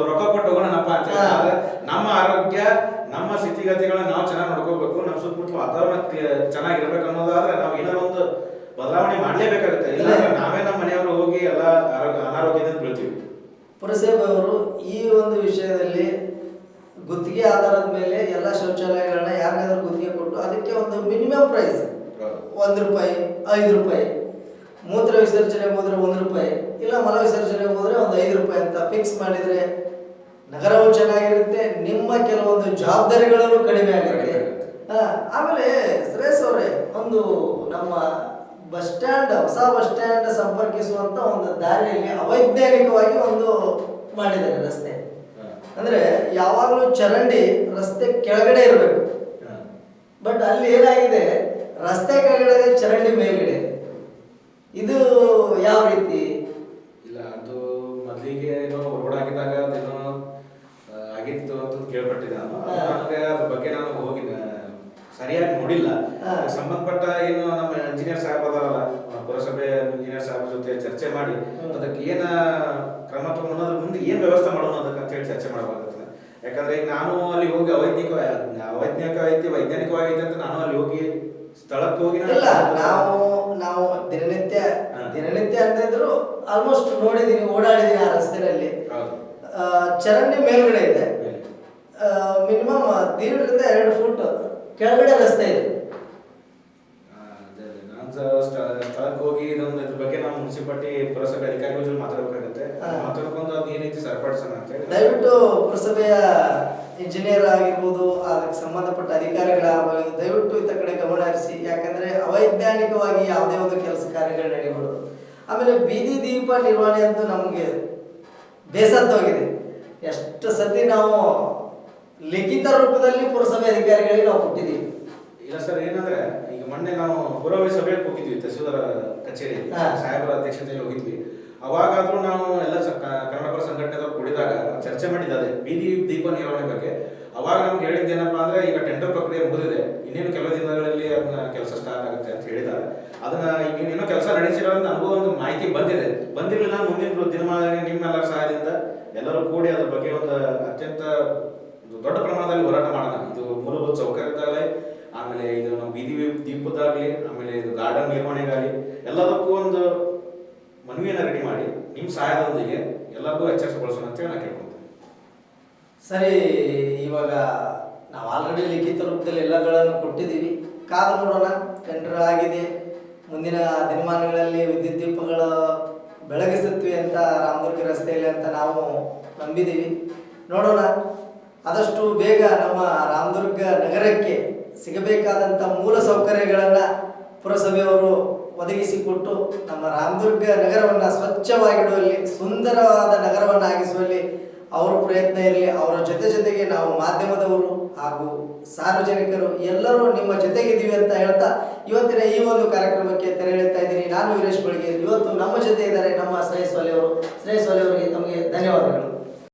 Speaker 2: ರೊಕ್ಕ ಕೊಟ್ಟು ಹೋಗೋಣಪ್ಪ ಅಂತ ನಮ್ಮ
Speaker 1: ಹಾ.
Speaker 2: ಆದ್ರೆ ಸ್ಥಿತಿಗತಿಗಳನ್ನ ನಾವು ಚೆನ್ನಾಗಿ ನೋಡ್ಕೋಬೇಕು ನಮ್ಮ ಸುತ್ತಮುತ್ತ ವಾತಾವರಣ ಚೆನ್ನಾಗಿರ್ಬೇಕು ಅನ್ನೋದಾದ್ರೆ ನಾವು ಏನೋ ಒಂದು ಬದಲಾವಣೆ ಮಾಡಲೇಬೇಕಾಗುತ್ತೆ. ಇಲ್ಲ ನಾವೇ ನಮ್ಮ ಮನೆಯವರು ಹೋಗಿ ಎಲ್ಲ ಆರೋಗ್ಯ ಅನಾರೋಗ್ಯದಿಂದ ಬೀಳ್ತೀವಿ.
Speaker 1: ಪುರಸೇಬ್ ಅವರು ಈ ಒಂದು ವಿಷಯದಲ್ಲಿ ಗುತ್ತಿಗೆ ಆಧಾರದ ಮೇಲೆ ಎಲ್ಲ ಶೌಚಾಲಯಗಳನ್ನ ಯಾರಿಗಾದ್ರೂ ಗುತ್ತಿಗೆ ಕೊಟ್ಟು ಅದಕ್ಕೆ ಒಂದು ಮಿನಿಮಮ್ ಪ್ರೈಸ್ ಒಂದು ರೂಪಾಯಿ ಐದು ರೂಪಾಯಿ. ಮೂತ್ರ ವಿಸರ್ಜನೆ ಹೋದ್ರೆ ಒಂದು ರೂಪಾಯಿ ಇಲ್ಲ ಮಲ ವಿಸರ್ಜನೆ ಹೋದ್ರೆ ಒಂದು ಐದು ರೂಪಾಯಿ ಅಂತ ಫಿಕ್ಸ್ ಮಾಡಿದ್ರೆ ನಗರವು ಚೆನ್ನಾಗಿರುತ್ತೆ ನಿಮ್ಮ ಕೆಲವೊಂದು ಜವಾಬ್ದಾರಿಗಳನ್ನು ಕಡಿಮೆ ಆಗುತ್ತೆ. ಆಮೇಲೆ ಸುರೇಶ್ ಅವರೇ ಒಂದು ನಮ್ಮ ಬಸ್ ಸ್ಟ್ಯಾಂಡ್ ಹೊಸ ಬಸ್ ಸ್ಟ್ಯಾಂಡ್ ಸಂಪರ್ಕಿಸುವಂತ ಒಂದು ದಾರಿಯಲ್ಲಿ ಅವೈಜ್ಞಾನಿಕವಾಗಿ ಒಂದು ಮಾಡಿದ್ದಾರೆ ರಸ್ತೆ. ಅಂದ್ರೆ ಯಾವಾಗಲೂ ಚರಂಡಿ ರಸ್ತೆ ಕೆಳಗಡೆ ಇರಬೇಕು. ಬಟ್ ಅಲ್ಲಿ ಏನಾಗಿದೆ ರಸ್ತೆ ಕೆಳಗಡೆ ಚರಂಡಿ ಮೇಲ್ಗಡೆ. ಇದು ಯಾವ ರೀತಿ?
Speaker 2: ಇಲ್ಲ ಅದು ಮೊದಲಿಗೆ ಏನೋ ರೋಡ್ ಆಗಿದ್ದಾಗ ಅದೇನೋ ಆ, ಆಗಿತ್ತು ಅಂತ ಕೇಳ್ಪಟ್ಟಿದ್ದೆ ನಾನು ಅದು
Speaker 1: ಹಾ.
Speaker 2: ನನಗೆ ಅದ್ರ ಬಗ್ಗೆ ನಾನು ಹೋಗಿ ಆ, ಸರಿಯಾಗಿ ನೋಡಿಲ್ಲ. ಸಂಬಂಧಪಟ್ಟ ಏನು ನಮ್ಮ ಇಂಜಿನಿಯರ್ ಸಾಹೇಬ್ ಅದಾರಲ್ಲ ಪುರಸಭೆ ಇಂಜಿನಿಯರ್ ಸಾಹೇಬ್ ಜೊತೆ ಚರ್ಚೆ ಮಾಡಿ. ಅದಕ್ಕೆ ಏನ ಕ್ರಮ ತಗೊಂಡು ಮುಂದೆ ಏನ್ ವ್ಯವಸ್ಥೆ ಮಾಡೋಣ ಅದಕ್ಕೆ ಅಂತ ಹೇಳಿ ಚರ್ಚೆ ಮಾಡಬೇಕಾಗ್ತದೆ. ಯಾಕಂದ್ರೆ ಈಗ ನಾನು ಅಲ್ಲಿ ಹೋಗಿ ಅವೈಜ್ಞಿಕ ಅವೈಜ್ಞಿಕ ಐತಿ ವೈಜ್ಞಾನಿಕವಾಗಿ ಐತಿ ಅಂತ ನಾನು ಅಲ್ಲಿ ಹೋಗಿ ಸ್ಥಳಕ್ಕೆ ಹೋಗಿ
Speaker 1: ಇಲ್ಲ ನಾವು ನಾವು ದಿನನಿತ್ಯ ದಿನನಿತ್ಯ ಅಂತ ಇದ್ರು ಆಲ್ಮೋಸ್ಟ್ ನೋಡಿದೀನಿ ಓಡಾಡಿದೀನಿ ಆ ರಸ್ತೆಯಲ್ಲಿ ಚರಂಡಿ ಮೇಲ್ಗಡೆ ಇದೆ. ಮಿನಿಮಮ್ ದೀಡರಿಂದ ಎರಡು ಫುಟ್ ಕೆಳಗಡೆ ರಸ್ತೆ ಇದೆ.
Speaker 2: ನಾನ್ ಸ್ಥಳಕ್ಕೆ ಹೋಗಿ ಇದೊಂದು ಇದ್ರ ಬಗ್ಗೆ ನಾವು ಮುನ್ಸಿಪಾಲಿಟಿ ಪುರಸಭೆ ಅಧಿಕಾರಿಗಳ ಜೊತೆ ಮಾತಾಡಬೇಕಾಗುತ್ತೆ. ಮಾತಾಡ್ಕೊಂಡು ಅದು ರೀತಿ ಸರಿಪಡಿಸೋಣ ಅಂತ ಹೇಳಿ.
Speaker 1: ದಯವಿಟ್ಟು ಪುರಸಭೆಯ ಇಂಜಿನಿಯರ್ ಆಗಿರ್ಬೋದು ಅದಕ್ಕೆ ಸಂಬಂಧಪಟ್ಟ ಅಧಿಕಾರಿಗಳ ದಯವಿಟ್ಟು ಇತ್ತ ಕಡೆ ಗಮನ ಹರಿಸಿ. ಯಾಕಂದ್ರೆ ಅವೈಜ್ಞಾನಿಕವಾಗಿ ಯಾವುದೇ ಒಂದು ಕೆಲಸ ಕಾರ್ಯಗಳು ನಡೆಯಬಹುದು ಆಮೇಲೆ ಬೀದಿ ದೀಪ ನಿರ್ವಹಣೆ ಅಂತೂ ನಮಗೆ ಬೇಸತ್ತೋಗಿದೆ. ಎಷ್ಟು ಸತಿ ನಾವು ಲಿಖಿತ ರೂಪದಲ್ಲಿ ಪುರಸಭೆ ಅಧಿಕಾರಿಗಳಿಗೆ ನಾವು ಕೊಟ್ಟಿದ್ದೀವಿ.
Speaker 2: ಇಲ್ಲ ಸರ್ ಏನಂದ್ರೆ ಈಗ ಮೊನ್ನೆ ನಾವು ಪುರವೇ ಸಭೆಗೆ ಹೋಗಿದ್ವಿ ತಹಸೀಲ್ದಾರ ಕಚೇರಿ
Speaker 1: ಹಾ.
Speaker 2: ಸಾಹೇಬರ ಅಧ್ಯಕ್ಷತೆಯಲ್ಲಿ ಹೋಗಿದ್ವಿ. ಅವಾಗಾದ್ರೂ ನಾವು ಎಲ್ಲ ಸ- ಕ- ಕನ್ನಡ ಪರ ಸಂಘಟನೆದವ್ರು ಕೂಡಿದಾಗ ಚರ್ಚೆ ಮಾಡಿದ್ದಾರೆ ಬೀದಿ ದೀಪ ನಿರ್ವಹಣೆ ಬಗ್ಗೆ. ಅವಾಗ ನಮ್ಗೆ ಹೇಳಿದ್ದೇನಪ್ಪ ಅಂದ್ರೆ ಈಗ ಟೆಂಡರ್ ಪ್ರಕ್ರಿಯೆ ಮುಗಿದಿದೆ. ಇನ್ನೇನು ಕೆಲವು ದಿನಗಳಲ್ಲಿ ಅದನ್ನ ಕೆಲಸ ಸ್ಟಾರ್ಟ್ ಆಗುತ್ತೆ ಅಂತ ಹೇಳಿದ್ದಾರೆ. ಅದನ್ನ ಈಗ ಇನ್ನೇನೋ ಕೆಲಸ ನಡೆಸಿರೋ ಅಂತ ಅನುಭವ ಒಂದು ಮಾಹಿತಿ ಬಂದಿದೆ. ಬಂದಿರಲಿಲ್ಲ ಮುಂದಿನ ದಿನಮಾನ ನಿಮ್ಮೆಲ್ಲರ ಸಹಾಯದಿಂದ ಎಲ್ಲರೂ ಕೂಡಿ ಅದ್ರ ಬಗ್ಗೆ ಒಂದು ಅತ್ಯಂತ ಒಂದು ದೊಡ್ಡ ಪ್ರಮಾಣದಲ್ಲಿ ಹೋರಾಟ ಮಾಡೋಣ ಇದು ಮೂಲಭೂತ ಸೌಕರ್ಯದಾಗಲಿ ಆಮೇಲೆ ಇದು ನಮ್ಮ ಬೀದಿ ದೀಪದಾಗಲಿ ಆಮೇಲೆ ಇದು ಗಾರ್ಡನ್ ನಿರ್ವಹಣೆಗಾಗಲಿ ಎಲ್ಲದಕ್ಕೂ ಒಂದು ಮನವಿಯನ್ನು ರೆಡಿ ಮಾಡಿ ನಿಮ್ಮ ಸಹಾಯದೊಂದಿಗೆ ಎಲ್ಲರಿಗೂ ಎಚ್ಚರಿಸಗೊಳಿಸೋಣ ಅಂತೇಳಿ ನಾನು ಕೇಳ್ಕೊಂತೀನಿ
Speaker 1: ಸರಿ, ಇವಾಗ ನಾವು ಆಲ್ರೆಡಿ ಲಿಖಿತ ರೂಪದಲ್ಲಿ ಎಲ್ಲಗಳನ್ನು ಕೊಟ್ಟಿದ್ದೀವಿ. ಕಾದು ನೋಡೋಣ ಟೆಂಡರ್ ಆಗಿದೆ. ಮುಂದಿನ ದಿನಮಾನಗಳಲ್ಲಿ ವಿದ್ಯುತ್ ದೀಪಗಳ ಬೆಳಗಿಸುತ್ತವೆ ಅಂತ ರಾಮದುರ್ಗ ರಸ್ತೆಯಲ್ಲಿ ಅಂತ ನಾವು ನಂಬಿದ್ದೀವಿ. ನೋಡೋಣ. ಆದಷ್ಟು ಬೇಗ ನಮ್ಮ ರಾಮದುರ್ಗ ನಗರಕ್ಕೆ ಸಿಗಬೇಕಾದಂಥ ಮೂಲ ಸೌಕರ್ಯಗಳನ್ನು ಪುರಸಭೆಯವರು ಒದಗಿಸಿಕೊಟ್ಟು ನಮ್ಮ ರಾಮದುರ್ಗ ನಗರವನ್ನು ಸ್ವಚ್ಛವಾಗಿಡುವಲ್ಲಿ ಸುಂದರವಾದ ನಗರವನ್ನಾಗಿಸುವಲ್ಲಿ ಅವರ ಪ್ರಯತ್ನ ಇರಲಿ. ಅವರ ಜೊತೆ ಜೊತೆಗೆ ನಾವು ಮಾಧ್ಯಮದವರು ಹಾಗೂ ಸಾರ್ವಜನಿಕರು ಎಲ್ಲರೂ ನಿಮ್ಮ ಜೊತೆಗಿದ್ದೀವಿ ಅಂತ ಹೇಳ್ತಾ ಇವತ್ತಿನ ಈ ಒಂದು ಕಾರ್ಯಕ್ರಮಕ್ಕೆ ತೆರೆ ಹೇಳ್ತಾ ಇದ್ದೀನಿ. ನಾನು ವೀರೇಶ್ ಬಳಿಗೆ ಇವತ್ತು ನಮ್ಮ ಜೊತೆ ಇದ್ದಾರೆ ನಮ್ಮ ಶ್ರೇಯಸ್ ಅವರು. ತಮಗೆ ಧನ್ಯವಾದಗಳು.